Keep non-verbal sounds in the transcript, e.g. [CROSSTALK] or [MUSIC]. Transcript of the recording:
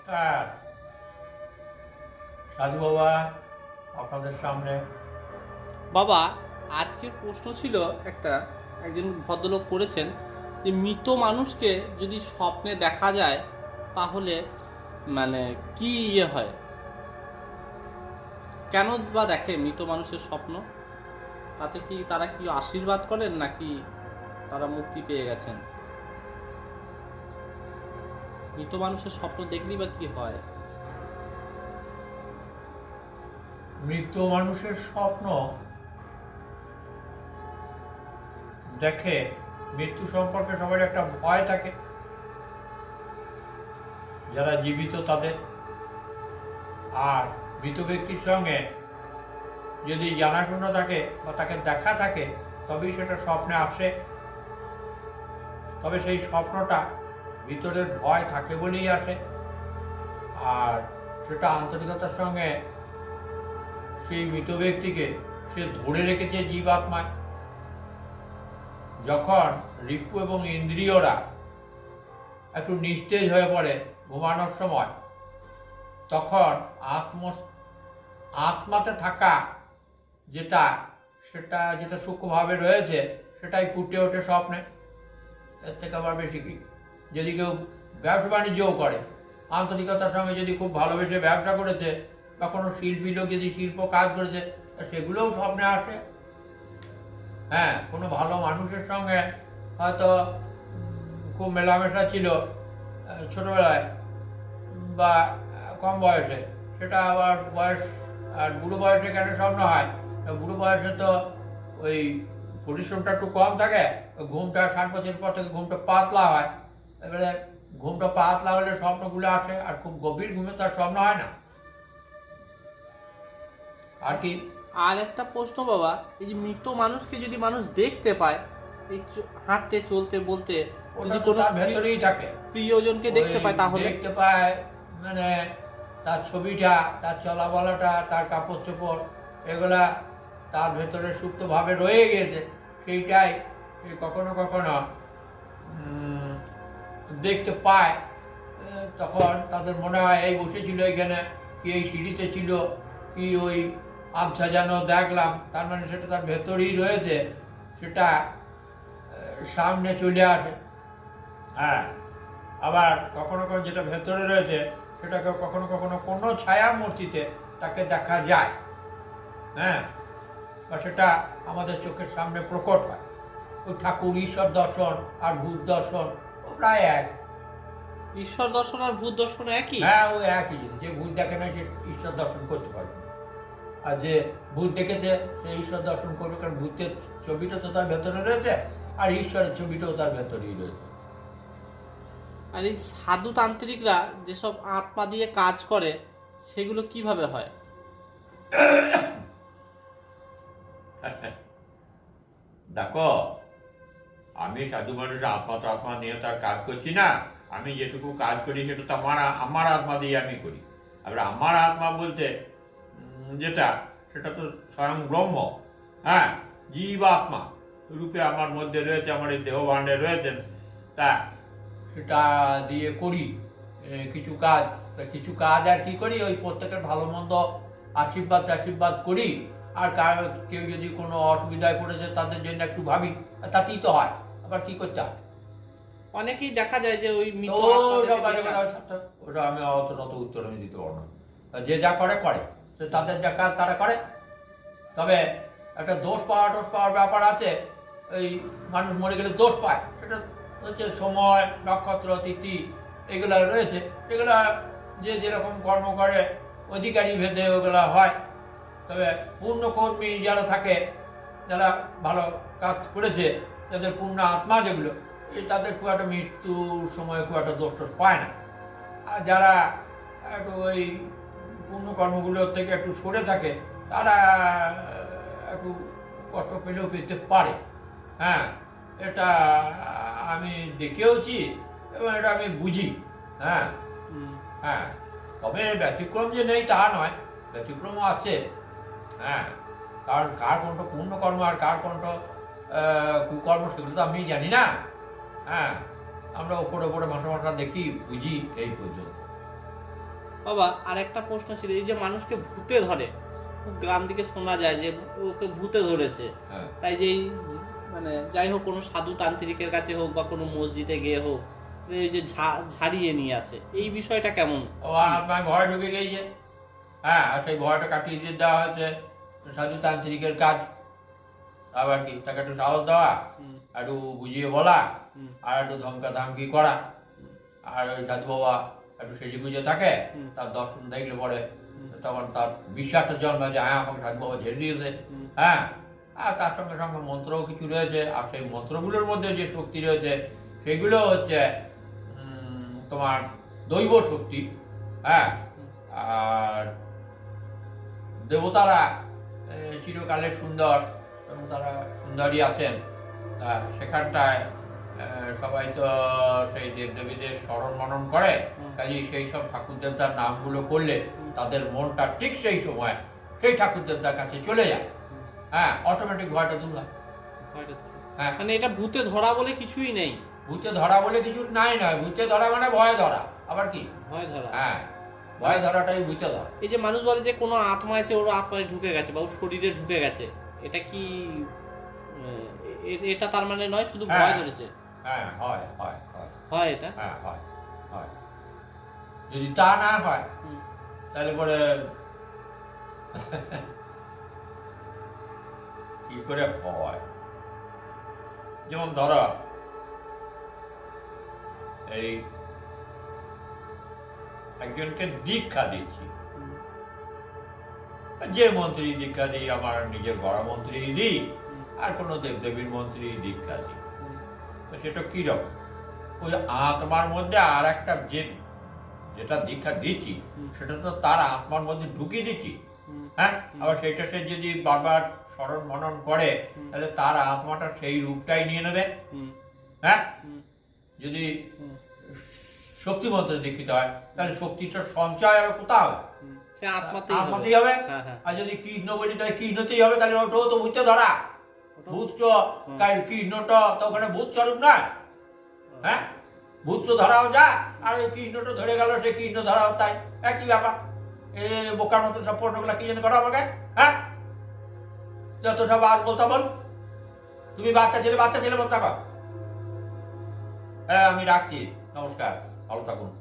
নমস্কার। সাধু বাবা, আপনাদের সামনে। বাবা, আজকের প্রশ্ন ছিল একটা, একজন ভদ্রলোক করেছেন যে, মৃত মানুষকে যদি স্বপ্নে দেখা যায়, তাহলে মানে কি ইয়ে হয়? কেন বা দেখে মৃত মানুষের স্বপ্ন? তাতে কি তারা কি আশীর্বাদ করেন নাকি তারা মুক্তি পেয়ে গেছেন? মৃত মানুষের স্বপ্ন দেখলেই বা কি হয়? মৃত মানুষের স্বপ্ন দেখে মৃত্যু সম্পর্কে সবার একটা ভয় থাকে। যারা জীবিত তাদের। আর মৃত ব্যক্তির সঙ্গে যদি জানাশোনা থাকে বা তাকে দেখা থাকে, তবেই সেটা স্বপ্নে আসে। তবে সেই স্বপ্নটা ভিতরের ভয় থাকে বলেই আসে। আর সেটা আন্তরিকতার সঙ্গে সেই মৃত ব্যক্তিকে সে ধরে রেখেছে জীব আত্মায় যখন রিপু এবং ইন্দ্রিয়রা একটু নিস্তেজ হয়ে পড়ে ঘুমানোর সময়, তখন আত্ম, আত্মাতে থাকা যেটা, সেটা যেটা সূক্ষ্মভাবে রয়েছে, সেটাই ফুটে ওঠে স্বপ্নে। এর থেকে আবার বেশি কি? যদি কেউ ব্যবসা বাণিজ্যও করে। আন্তরিকতার সঙ্গে যদি খুব ভালোবেসে ব্যবসা করেছে, বা কোনো শিল্পী লোক যদি শিল্প কাজ করেছে সেগুলোও স্বপ্নে আসে। হ্যাঁ কোনো ভালো মানুষের সঙ্গে হয়তো খুব মেলামেশা ছিল ছোটবেলায়, বা কম বয়সে। সেটা আবার বয়স, আর বুড়ো বয়সে কেন স্বপ্ন হয়? বুড়ো বয়সে তো ওই পরিশ্রমটা একটু কম থাকে, ঘুমটা ষাট বছর পর থেকে ঘুমটা পাতলা হয়। এবারে ঘুমটা পাতলা হলে স্বপ্নগুলো আসে আর খুব গভীর ঘুমে তার স্বপ্ন হয় না। আর কি? আর একটা প্রশ্ন বাবা এই যে মৃত মানুষকে যদি মানুষ দেখতে পায় এই হাঁটতে চলতে বলতে ওটা যদি কোনো ভেতরেই থাকে। প্রিয়জনকে দেখতে পায় তাহলে? দেখতে পায় মানে তার ছবিটা তার চলাবলাটা তার কাপড় চোপড় এগুলা তার ভেতরে সুপ্তভাবে রয়ে গেছে। সেইটাই কখনো কখনো উম, দেখতে পায় তখন তাদের মনে হয় এই বসেছিল এখানে, কি এই সিঁড়িতে ছিল, কি ওই আবছা যেন দেখলাম, তার মানে সেটা তার ভেতরেই রয়েছে, সেটা সামনে চলে আসে। হ্যাঁ আবার কখনো কখনো যেটা ভেতরে রয়েছে সেটাকে কখনো কখনো কোনো ছায়া মূর্তিতে তাকে দেখা যায়। হ্যাঁ বা সেটা আমাদের চোখের সামনে প্রকট হয়। ওই ঠাকুর ঈশ্বর দর্শন আর ভূত দর্শন প্রায় এক। ঈশ্বর দর্শন আর ভূত দর্শন একই? হ্যাঁ ওই একই জিনিস। যে ভূত দেখে না সে ঈশ্বর দর্শন করতে পারবে আর যে ভূত দেখেছে সে ঈশ্বর দর্শন করবে কারণ ভূতের ছবিটা তো তার ভেতরে রয়েছে আর ঈশ্বরের ছবিটাও তার ভেতরেই রয়েছে। আর এই সাধু তান্ত্রিকরা যেসব আত্মা দিয়ে কাজ করে সেগুলো কীভাবে হয়? [COUGHS] দেখো আমি সাধু মানুষের আত্মা তো আত্মা নিয়ে তার কাজ করছি না। আমি যেটুকু কাজ করি সেটা তো আমার আমার আত্মা দিয়ে আমি করি। এবার আমার আত্মা বলতে যেটা, সেটা তো স্বয়ং ব্রহ্ম। হ্যাঁ জীব আত্মা রূপে আমার মধ্যে রয়েছে, আমার এই দেহ ভাণ্ডে রয়েছেন তা সেটা দিয়ে করি কিছু কাজ। কিছু কাজ আর কি করি? ওই প্রত্যেকের ভালো মন্দ আশীর্বাদ আশীর্বাদ করি। আর কেউ যদি কোনো অসুবিধায় পড়েছে তাদের জন্য একটু ভাবি। তাতেই তো হয়। আবার কি করতে হয় অনেকেই দেখা যায় যে ওই মৃত ওটা আমি অত তত উত্তর আমি দিতে পারব না। যে যা করে করে। তাদের যা কাজ তারা করে। তবে একটা দোষ পাওয়া টোষ পাওয়ার ব্যাপার আছে। এই মানুষ মরে গেলে দোষ পায়। সেটা হচ্ছে সময় নক্ষত্র তিথি এগুলা রয়েছে। এগুলা যে যেরকম কর্ম করে অধিকারী ভেদে ওগুলা হয়। তবে পূর্ণকর্মী যারা থাকে যারা ভালো কাজ করেছে যাদের পূর্ণ আত্মা যেগুলো এই তাদের খুব একটা মৃত্যুর সময় খুব একটা দোষ টোষ পায় না। আর যারা একটু ওই পূর্ণ কর্মগুলোর থেকে একটু সরে থাকে তারা একটু কষ্ট পেলেও পেতে পারে। হ্যাঁ এটা আমি দেখেওছি এবং এটা আমি বুঝি। হ্যাঁ হ্যাঁ তবে ব্যতিক্রম যে নেই তা নয় ব্যতিক্রমও আছে। হ্যাঁ কারণ কার কোনটা পূর্ণ কর্ম আর কার কোনটা কুকর্ম সেগুলো তো আমি জানি না। হ্যাঁ আমরা ওপরে ওপরে মাথা মাথা দেখি বুঝি এই পর্যন্ত। বাবা আর একটা প্রশ্ন ছিল এই যে মানুষকে ভূতে ধরে খুব গ্রাম দিকে শোনা যায় যে ওকে ভূতে ধরেছে। হ্যাঁ। তাই যে মানে যাই হোক কোনো সাধু তান্ত্রিকের কাছে হোক বা কোনো মসজিদে গিয়ে হোক এই যে ঝাড়িয়ে নিয়ে আসে এই বিষয়টা কেমন? ও আপনার ভয় ঢুকে গিয়েছে হ্যাঁ সেই ভয়টা কাটিয়ে দিয়ে দেওয়া হয়েছে সাধু তান্ত্রিকের কাজ। আবার কি? তাকে একটু সাহস দেওয়া একটু বুঝিয়ে বলা আর একটু ধমকা ধামকি করা। আর ওই সাধু বাবা একটু সেজে গুজে থাকে তার দর্শন দেখলে পরে। তখন তার বিশ্বাসটা জন্মায় যে হ্যাঁ আমাকে সাধু বাবা ঝেড়ে দিয়েছে হ্যাঁ? আর তার সঙ্গে সঙ্গে মন্ত্রও কিছু রয়েছে আর সেই মন্ত্রগুলোর মধ্যে যে শক্তি রয়েছে সেগুলো হচ্ছে উম, তোমার দৈব শক্তি। হ্যাঁ? আর দেবতারা চিরকালের সুন্দর এবং তারা সুন্দরী আছেন। তা সেখানটায় সবাই তো সেই দেবদেবীদের স্মরণ মনন করে। কাজেই সেই সব ঠাকুর দেবতার নামগুলো করলে তাদের মনটা ঠিক সেই সময় সেই ঠাকুর দেবতার কাছে চলে যায়। হ্যাঁ অটোমেটিক ভয়টা দূর হয়। হ্যাঁ। মানে এটা ভূতে ধরা বলে কিছুই নেই। ভূতে ধরা বলে কিছু নাই নয়। ভূতে ধরা মানে ভয় ধরা। আবার কি? ভয় ধরা। হ্যাঁ ভয় ধরাটাই ভূতে ধরা। এই যে মানুষ বলে যে কোনো আত্মা এসে ওর আত্মায় ঢুকে গেছে বা ওর শরীরে ঢুকে গেছে। এটা কি এটা তার মানে নয় শুধু ভয় হ্যাঁ। ধরেছে? হ্যাঁ হয় হয় হয়। হয় এটা? হ্যাঁ হয় হয়। যদি তা না হয় তাহলে পরে কি করে হয়? যেমন ধরো এই একজনকে দীক্ষা হুম, যে মন্ত্রী দীক্ষা দিই আমার নিজের বড় মন্ত্রী দিই আর কোনো দেবদেবীর মন্ত্রী দীক্ষা দিই। তো সেটা কীরকম ওই আত্মার মধ্যে আর একটা যে যেটা দীক্ষা দিচ্ছি সেটা তো তার আত্মার মধ্যে ঢুকিয়ে দিচ্ছি। হ্যাঁ? আবার সেইটা সে যদি বারবার স্মরণ মনন করে তাহলে তার আত্মাটা সেই রূপটাই নিয়ে নেবে। হ্যাঁ? যদি হুম, শক্তি দীক্ষিত হয় তাহলে শক্তিটা সঞ্চয় হবে? কোথাও। সে আত্মাতেই হবে। হ্যাঁ হ্যাঁ। আর যদি কৃষ্ণ বলি তাহলে কৃষ্ণতেই হবে। তাহলে ওটাও তো ভূতে ধরা। ভূত। কৃষ্ণটা তো ওখানে ভূত স্বরূপ নয়। হ্যাঁ? ভূত তো ধরাও যা আর ওই কৃষ্ণটা ধরে গেল সে কৃষ্ণ ধরাও তাই। একই ব্যাপার। এ বোকার মতো সব প্রশ্নগুলো কি জন্য করো আমাকে? হ্যাঁ? যত সব আজ বলতে বল। তুমি বাচ্চা ছেলে বাচ্চা ছেলে বলতে থাকো হ্যাঁ আমি রাখছি। নমস্কার। ভালো থাকুন।